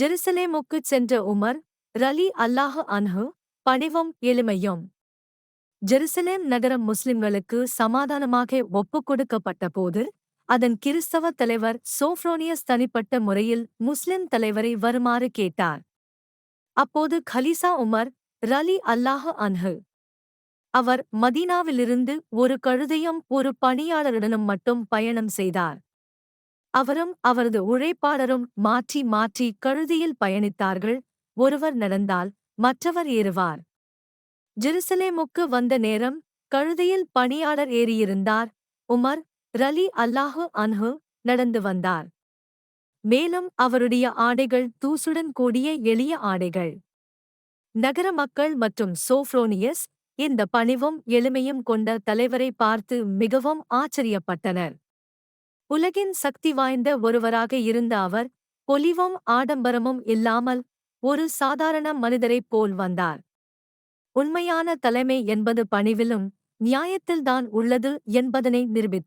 ஜெருசலேமுக்குச் சென்ற உமர் ரலி அல்லாஹு அன்ஹு பணிவும் எளிமையும். ஜெருசலேம் நகரம் முஸ்லிம்களுக்கு சமாதானமாக ஒப்புக் கொடுக்கப்பட்டபோது அதன் கிறிஸ்தவ தலைவர் சோஃப்ரோனியஸ் தனிப்பட்ட முறையில் முஸ்லிம் தலைவரை வருமாறு கேட்டார். அப்போது கலீசா உமர் ரலி அல்லாஹு அன்ஹு. அவர் மதீனாவிலிருந்து ஒரு கழுதையும் ஒரு பணியாளருடனும் மட்டும் பயணம் செய்தார். அவரும் அவரது உழைப்பாளரும் மாற்றி மாற்றி கழுதியில் பயணித்தார்கள். ஒருவர் நடந்தால் மற்றவர் ஏறுவார். ஜெருசலேமுக்கு வந்த நேரம் கழுதியில் பணியாளர் ஏறியிருந்தார். உமர் ரலி அல்லாஹு அன்ஹு நடந்து வந்தார். மேலும் அவருடைய ஆடைகள் தூசுடன் கூடிய எளிய ஆடைகள். நகர மக்கள் மற்றும் சோஃப்ரோனியஸ் இந்த பணிவும் எளிமையும் கொண்ட தலைவரை பார்த்து மிகவும் ஆச்சரியப்பட்டனர். உலகின் சக்தி வாய்ந்த ஒருவராக இருந்த அவர் பொலிவும் ஆடம்பரமும் இல்லாமல் ஒரு சாதாரண மனிதரைப் போல் வந்தார். உண்மையான தலைமை என்பது பணிவிலும் நியாயத்தில்தான் உள்ளது என்பதனை நிரூபித்தார்